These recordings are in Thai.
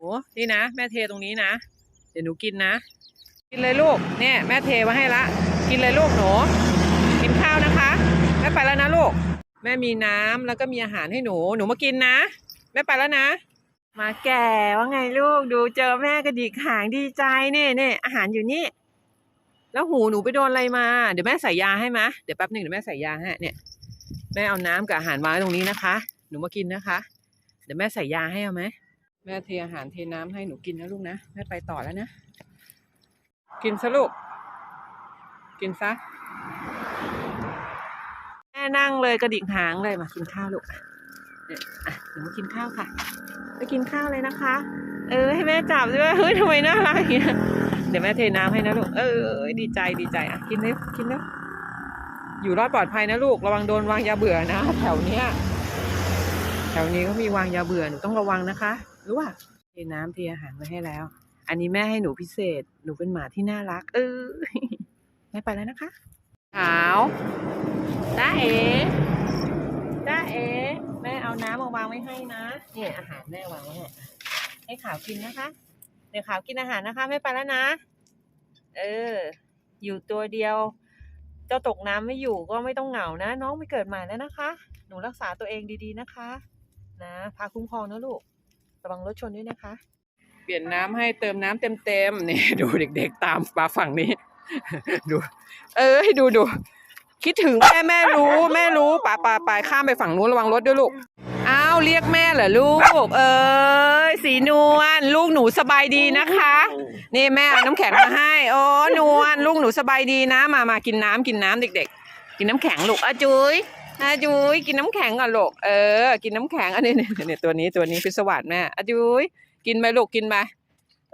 โอ้นี่นะ แม่เทตรงนี้นะ เดี๋ยวหนูกินนะ กินเลยลูก เนี่ย แม่เทมาให้ละ กินเลยลูกหนู กินข้าวนะคะแม่ไปแล้วนะลูก แม่มีน้ำแล้วก็มีอาหารให้หนู หนูมากินนะ แม่ไปแล้วนะ มาแก่ว่าไงลูก ดูเจอแม่กระดิกหางดีใจเนี่ยเนี่ยอาหารอยู่นี่ แล้วหูหนูไปโดนอะไรมา เดี๋ยวแม่ใส่ยาให้มะเดี๋ยวแป๊บหนึ่งเดี๋ยวแม่ใส่ยาให้ เนี่ย แม่เอาน้ำกับอาหารวางตรงนี้นะคะ หนูมากินนะคะ เดี๋ยวแม่ใส่ยาให้เอาไหม แม่เทอาหารเทน้ำให้หนูกินนะลูกนะ แม่ไปต่อแล้วนะ กินซะลูก กินซะ แม่นั่งเลยกระดิกหางเลยมากินข้าวลูกเนี่ยอะหนูมากินข้าวค่ะ ไปกินข้าวเลยนะคะ เออให้แม่จับด้วยเฮ้ยทำไมน่ารักอย่างเงี้ยเดี๋ยวแม่เทน้ำให้นะลูก เออดีใจดีใจอะกินเลยกินเลยอยู่รอดปลอดภัยนะลูก ระวังโดนวางยาเบื่อนะ แถวเนี้ยแถวนี้เขามีวางยาเบื่อหนูต้องระวังนะคะ รู้ป่ะเทน้ำเทอาหารไว้ให้แล้ว อันนี้แม่ให้หนูพิเศษ หนูเป็นหมาที่น่ารัก เออแม่ไปแล้วนะคะขาวจ้าเอ๋จ้าเอ๋แม่เอาน้ำมาวางไว้ให้นะเนี่ยอาหารแม่วางไว้ให้ให้ขาวกินนะคะ เดี๋ยวขาวกินอาหารนะคะไม่ไปแล้วนะ เออ อยู่ตัวเดียว เจ้าตกน้ำไม่อยู่ก็ไม่ต้องเหงานะ น้องไปเกิดใหม่แล้วนะคะ หนูรักษาตัวเองดีๆนะคะ นะพาคุ้มครองนะลูก ระวังรถชนด้วยนะคะ เปลี่ยนน้ำให้เติมน้ำเต็มๆนี่ดูเด็ก ๆ ตามมาฝั่งนี้ ดู เออให้ดูดูคิดถึงแม่แม่รู้ แม่รู้ป่าป่าป่าข้ามไปฝั่งนู้นระวังรถด้วยลูกอ้าวเรียกแม่เหรอลูก เอ้ยสีนวลลูกหนูสบายดีนะคะ นี่แม่เอาน้ำแข็งมาให้โอ้นวลลูกหนูสบายดีนะ มามากินน้ำกินน้ำเด็ก ๆ กินน้ำแข็งลูกอาจุ้ย อาจุยกินน้ำแข็งก่อนลูกเออ กินน้ำแข็งอันนี้เนี่ยเนี่ยตัวนี้ตัวนี้พิศวาสแม่อาจุยกินไปลูกกินไป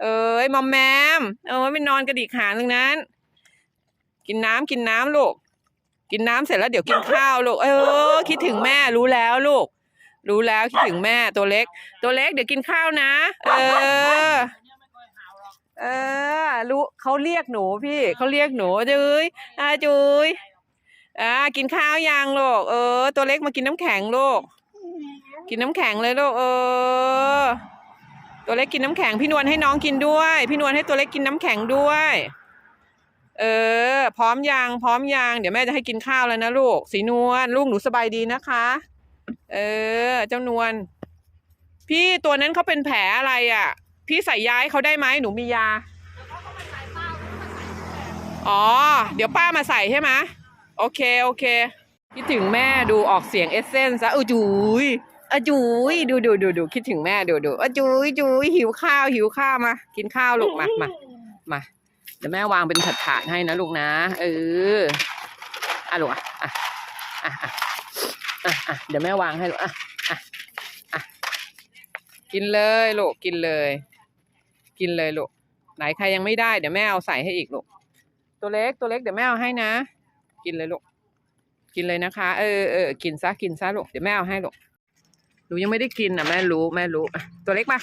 เอ้ยมอมแมมเอ้ยไม่นอนกระดิกหางตรงนั้น กินน้ำกินน้ำลูกกินน้ำเสร็จแล้วเดี๋ยวกินข้าวลูกเออ คิดถึงแม่รู้แล้วลูก รู้แล้วคิดถึงแม่ตัวเล็ก ตัวเล็กเดี๋ยวกินข้าวนะ เออเออรู้เขาเรียกหนูพี่เขาเรียกหนูจุยอาจุย อ่ากินข้าวยังลูกเออ ตัวเล็กมากินน้ำแข็งลูกกินน้ำแข็งเลยลูกเออ ตัวเล็กกินน้ำแข็งพี่นวลให้น้องกินด้วย พี่นวลให้ตัวเล็กกินน้ำแข็งด้วย เออ พร้อมยังพร้อมยังเดี๋ยวแม่จะให้กินข้าวแล้วนะลูกสีนวลลูกหนูสบายดีนะคะ เออ เจ้านวลพี่ตัวนั้นเขาเป็นแผลอะไรอะ พี่ใส่ยาให้เขาได้ไหมหนูมียาอ๋อ เดี๋ยวป้ามาใส่ใช่ไหม โอเค โอเค คิดถึงแม่ดูออกเสียงเอเซนซะเออจุยอจุยดูดูดูดูคิดถึงแม่ดูดูอจุยจุยหิวข้าวหิวข้าวมา กินข้าวลูกมามามาเดี๋ยวแม่วางเป็นถาดถาดๆให้นะลูกนะเอออะลูกอะอะอะอะอะอะเดี๋ยวแม่วางให้ลูกอะอะอะกินเลยลูกกินเลย กินเลยลูกไหนใครยังไม่ได้เดี๋ยวแม่เอาใส่ให้อีกลูกตัวเล็กตัวเล็กเดี๋ยวแม่เอาให้นะ กินเลยลูก กินเลยนะคะ เออเออกินซะกินซะลูก เดี๋ยวแม่เอาให้ลูกหนูยังไม่ได้กินอะแม่รู้แม่รู้ตัวเล็กมา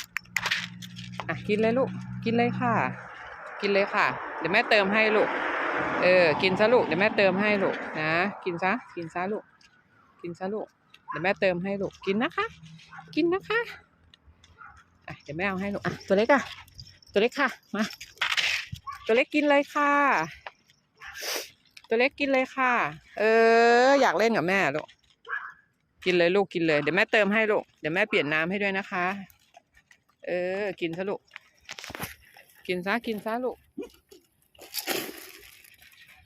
อะกินเลยลูก กินเลยค่ะ กินเลยค่ะ เดี๋ยวแม่เติมให้ลูก เออ กินซะลูก เดี๋ยวแม่เติมให้ลูกนะ กินซะ กินซะลูก กินซะลูก เดี๋ยวแม่เติมให้ลูก กินนะคะ กินนะคะอะเดี๋ยวแม่เอาให้ลูกอะตัวเล็กอะตัวเล็กค่ะ มา ตัวเล็กกินเลยค่ะ ตัวเล็กกินเลยค่ะ เออ อยากเล่นกับแม่ลูก กินเลยลูกกินเลย เดี๋ยวแม่เติมให้ลูก เดี๋ยวแม่เปลี่ยนน้ำให้ด้วยนะคะ เออ กินซะลูก กินซะกินซะลูก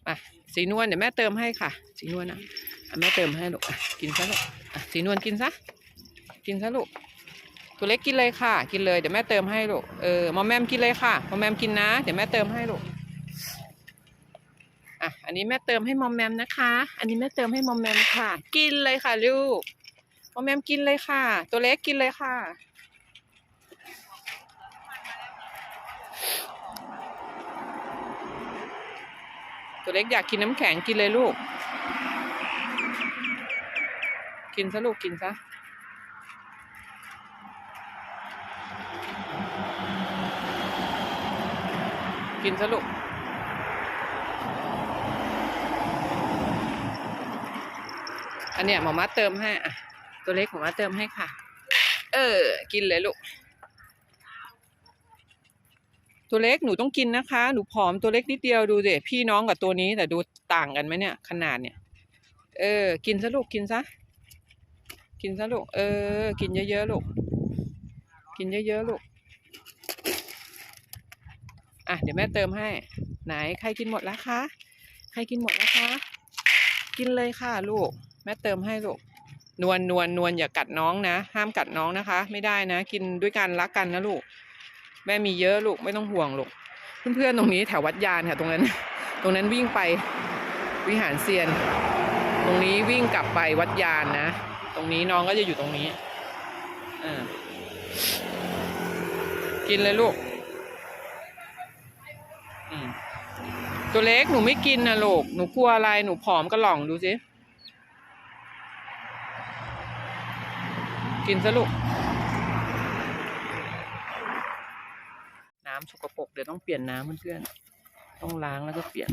อะสีนวลเดี๋ยวแม่เติมให้ค่ะ สีนวลนะแม่เติมให้ลูกกินซะลูกสีนวลกินซะ กินซะลูก ตัวเล็กกินเลยค่ะ กินเลย เดี๋ยวแม่เติมให้ลูก เออ มอมแมมกินเลยค่ะ มอมแมมกินนะ เดี๋ยวแม่เติมให้ลูก อันนี้แม่เติมให้มอมแมมนะคะ อันนี้แม่เติมให้มอมแมมค่ะ กินเลยค่ะลูกมอมแมมกินเลยค่ะ ตัวเล็กกินเลยค่ะ ตัวเล็กอยากกินน้ำแข็งกินเลยลูก กินซะลูกกินซะกินซะลูก อันเนี้ยหมอมาเติมให้อะตัวเล็กหมอมาเติมให้ค่ะ เออ กินเลยลูก ตัวเล็กหนูต้องกินนะคะ หนูผอมตัวเล็กนิดเดียวดูสิพี่น้องกับตัวนี้แต่ดูต่างกันไหมเนี่ย ขนาดเนี่ย เออ กินซะลูกกินซะ กินซะลูก เออ กินเยอะๆลูก กินเยอะๆลูก อะเดี๋ยวแม่เติมให้ ไหนใครกินหมดแล้วคะ ใครกินหมดแล้วคะ กินเลยค่ะลูก แม่เติมให้ลูกนวลนวลนวลอย่ากัดน้องนะ ห้ามกัดน้องนะคะ ไม่ได้นะ กินด้วยกันรักกันนะลูก แม่มีเยอะลูกไม่ต้องห่วงลูกเพื่อนๆตรงนี้แถววัดยานค่ะ ตรงนั้น ตรงนั้นวิ่งไปวิหารเซียน ตรงนี้วิ่งกลับไปวัดยานนะ ตรงนี้น้องก็จะอยู่ตรงนี้อ่ากินเลยลูกตัวเล็กหนูไม่กินนะลูกหนูกลัวอะไรหนูผอมกระหล่องดูสิ กินซะลูก น้ำสกปรกเดี๋ยวต้องเปลี่ยนน้ำเพื่อนๆต้องล้างแล้วก็เปลี่ยน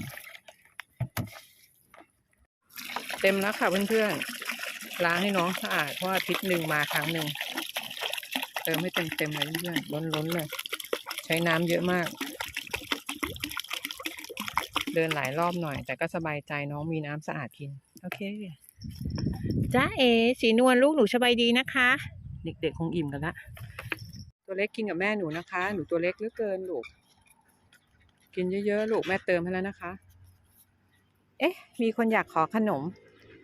เต็มแล้วค่ะเพื่อนๆล้างให้น้องสะอาดเพราะอาทิตย์หนึ่งมาครั้งหนึ่งเติมให้เต็มๆเลยเพื่อนๆล้นๆเลยใช้น้ำเยอะมาก เดินหลายรอบหน่อย แต่ก็สบายใจน้องมีน้ำสะอาดกิน โอเค จ้าเอสีนวลลูกหนูสบายดีนะคะ เด็กๆคงอิ่มกันละตัวเล็กกินกับแม่หนูนะคะ หนูตัวเล็กเหลือเกินลูก กินเยอะๆลูกแม่เติมให้แล้วนะคะ เอ๊ะ มีคนอยากขอขนม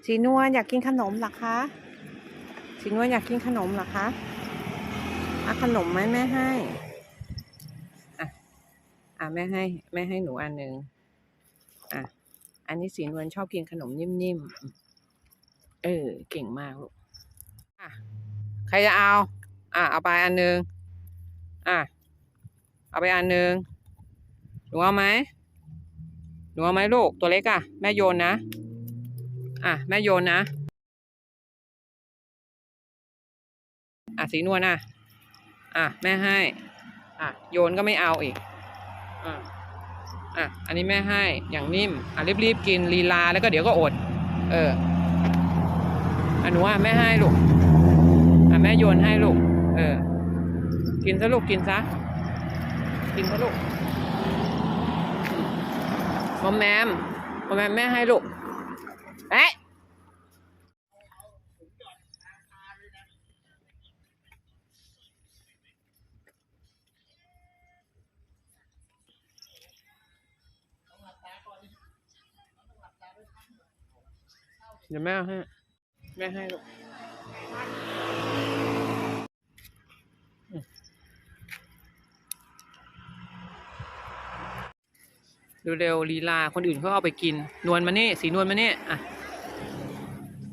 สีนวลอยากกินขนมหรอคะสีนวลอยากกินขนมหรอคะอะขนมไหมแม่ให้อะอะแม่ให้ แม่ให้หนูอันหนึ่งอะอันนี้สีนวลชอบกินขนมนิ่มๆ เออ เก่งมากลูกอะใครจะเอา อะเอาไปอันหนึ่งอะเอาไปอันหนึ่งหนูเอาไหมหนูเอาไหมลูกตัวเล็กอะ แม่โยนนะ อะ แม่โยนนะอะสีนวลอะ อะ แม่ให้ อะ โยนก็ไม่เอาอีก อะอะ อันนี้แม่ให้อย่างนิ่ม อะรีบๆกินลีลาแล้วก็เดี๋ยวก็อด เออ อะหนูอะแม่ให้ลูกอะแม่โยนให้ลูก เออ กินซะลูกกินซะ กินซะลูกมอมแมมมอมแมมแม่ให้ลูกเอ๊ะเดี๋ยวแม่ให้ แม่ให้ลูกเร็วๆลีลา คนอื่นเขาเอาไปกิน นวลมานี่ สีนวลมานี่ อะ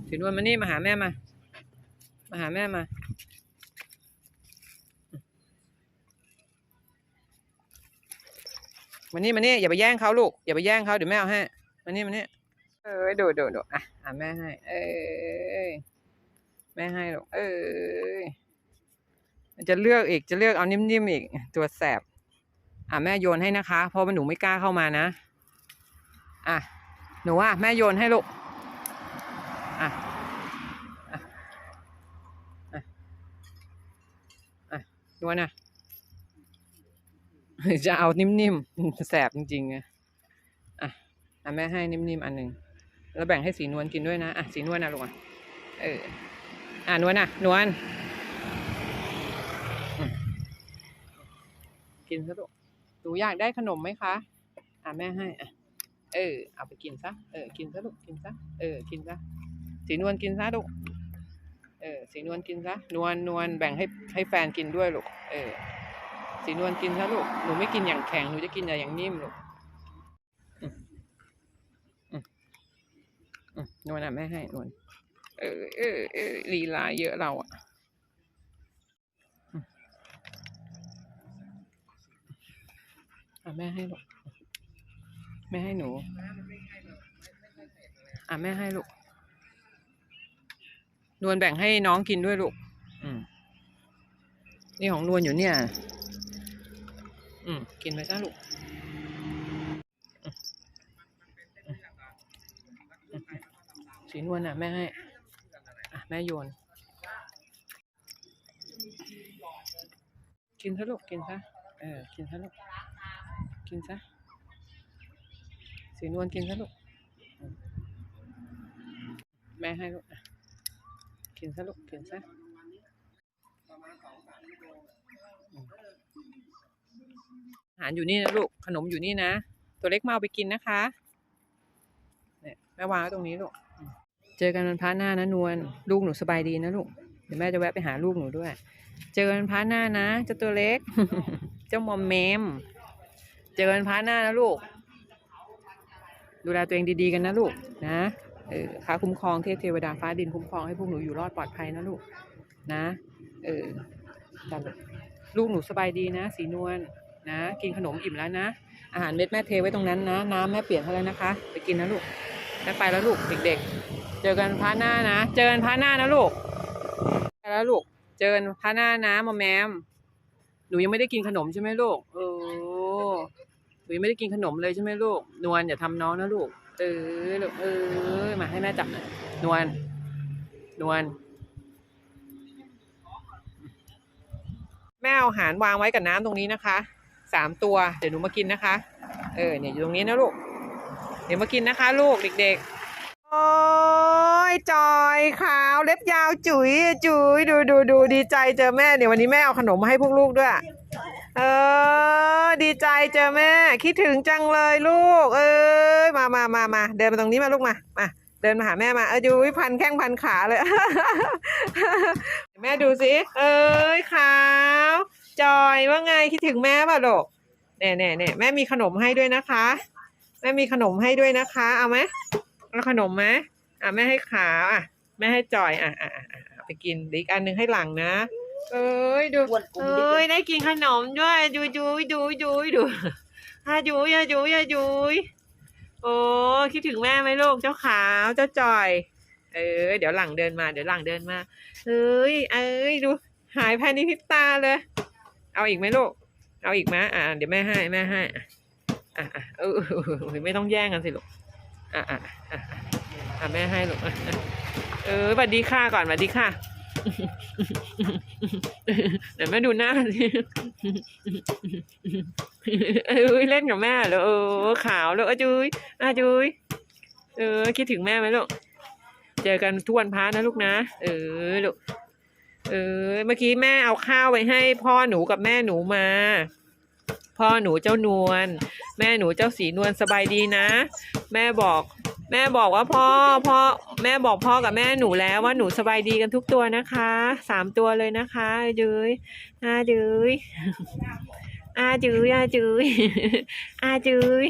สีนวลมานี่ มาหาแม่มา มาหาแม่มา มานี่มานี่ อย่าไปแย่งเขาลูก อย่าไปแย่งเขาเดี๋ยวแม่เอาให้ มานี่มานี่ เอ้ยโดดโดดโดดอะ อะแม่ให้ เอ้ย แม่ให้ลูกเอ้ยมันจะเลือกอีกจะเลือกเอานิ่มๆอีก ตัวแสบ อะแม่โยนให้นะคะ เพราะว่าหนูไม่กล้าเข้ามานะ อะ หนูอะแม่โยนให้ลูก อะอะอะอะนวลนะจะเอานิ่มๆแสบจริงๆอะอะอะแม่ให้นิ่มๆอันหนึ่งแล้วแบ่งให้สีนวลกินด้วยนะ อะ สีนวลนะลูกอะเออ อะนวลนะนวลกินซะลูกหนูอยากได้ขนมไหมคะ อะแม่ให้อะเออ เอาไปกินซะ เออ กินซะลูก กินซะ เออ กินซะ สีนวลกินซะลูก เออ สีนวลกินซะ นวลนวลแบ่งให้ให้แฟนกินด้วยลูก เออ สีนวลกินซะลูก หนูไม่กินอย่างแข็ง หนูจะกินอย่างนิ่มลูกอืมอืมอืมนวลอะแม่ให้นวล เออเออเออลีลาเยอะเราอะอะแม่ให้ลูกแม่ให้หนู อะแม่ให้ลูกนวลแบ่งให้น้องกินด้วยลูกอืมนี่ของนวลอยู่เนี่ย อืม กินไปซะลูกอืมอืมอืมสีนวลอะ แม่ให้อะ แม่โยน กินซะลูกกินซะเออ กินซะลูกกินซะสีนวลกินซะลูกแม่ให้ลูกอะกินซะลูกกินซะอาหารอยู่นี่นะลูกขนมอยู่นี่นะ ตัวเล็กมาเอาไปกินนะคะเนี่ยแม่วางไว้ตรงนี้ลูก เจอกันวันพระหน้านะนวลลูกหนูสบายดีนะลูกเดี๋ยวแม่จะแวะไปหาลูกหนูด้วย เจอกันวันพระหน้านะเจ้าตัวเล็ก เจ้ามอมเมม เจอกันพระหน้านะลูก ดูแลตัวเองดีๆกันนะลูกนะเออฟ้าคุ้มครองเทพเทวดาฟ้าดินคุ้มครองให้พวกหนูอยู่รอดปลอดภัยนะลูกนะ เออจันลูกหนูสบายดีนะ สีนวลนะ กินขนมอิ่มแล้วนะ อาหารเม็ดแม่เทไว้ตรงนั้นนะ น้ำแม่เปลี่ยนให้แล้วนะคะ ไปกินนะลูกแม่ไปแล้วลูกเด็กๆ เจอกันพระหน้านะ เจอกันพระหน้านะลูกไปแล้วลูก เจอกันพระหน้านะมอมแมม หนูยังไม่ได้กินขนมใช่ไหมลูกเออหนูยังไม่ได้กินขนมเลยใช่ไหมลูก นวลอย่าทำน้องนะลูก เออลูกเออ มาให้แม่จับหน่อย นวล นวล แม่เอาอาหารวางไว้กับน้ำตรงนี้นะคะ สามตัว เดี๋ยวหนูมากินนะคะ เออ เนี่ยอยู่ตรงนี้นะลูก เดี๋ยวมากินนะคะ ลูกเด็กๆโอ้ยจอยขาวเล็บยาวจุ๋ยจุ๋ยดูดูดูดีใจเจอแม่เดี๋ยววันนี้แม่เอาขนมมาให้พวกลูกด้วย เออ ดีใจเจอแม่ คิดถึงจังเลยลูก เอ้ยมามามามาเดินมาตรงนี้มาลูกมามาเดินมาหาแม่มาเออดูพันแข้งพันขาเลย แม่ดูสิเอ้ยขาว จอยว่าไงคิดถึงแม่ป่ะลูกเน่เน่เน่แม่มีขนมให้ด้วยนะคะ แม่มีขนมให้ด้วยนะคะ เอาไหมเอาขนมไหม อะแม่ให้ขาวอะแม่ให้จอยอะอะอะอะเอาไปกินเดี๋ยวอีกอันหนึ่งให้หลังนะ เอ้ยดูอ้วนกลมเอ้ยได้กินขนมด้วยดูดูดูดูดูฮาดูยาดูยาดูยโอ้คิดถึงแม่ไหมลูกเจ้าขาวเจ้าจอย เออ เดี๋ยวหลังเดินมา เดี๋ยวหลังเดินมาเอ้ยเอ้ยดู หายภายในพริบตาเลย เอาอีกไหมลูก เอาอีกไหมอ่าเดี๋ยวแม่ให้แม่ให้อะอะอะเออเออเออเออไม่ต้องแย่งกันสิลูกอะอะอะอะ อะแม่ให้ลูกเออสวัสดีค่ะก่อนสวัสดีค่ะ เดี๋ยวแม่ดูหน้าสิเอ้ยเล่นกับแม่เหรอเออขาวแล้วอาจุยอาจุยเออ คิดถึงแม่ไหมลูก เจอกันทุกวันพระนะลูกนะ เออลูก เออ เมื่อกี้แม่เอาข้าวไว้ให้ พ่อหนูกับแม่หนูมา พ่อหนูเจ้านวล แม่หนูเจ้าสีนวลสบายดีนะ แม่บอก แม่บอกว่าพ่อพ่อแม่บอกพ่อกับแม่หนูแล้วว่าหนูสบายดีกันทุกตัวนะคะสามตัวเลยนะคะยื้ยอายื้ยอาจุยอาจุยอาจุย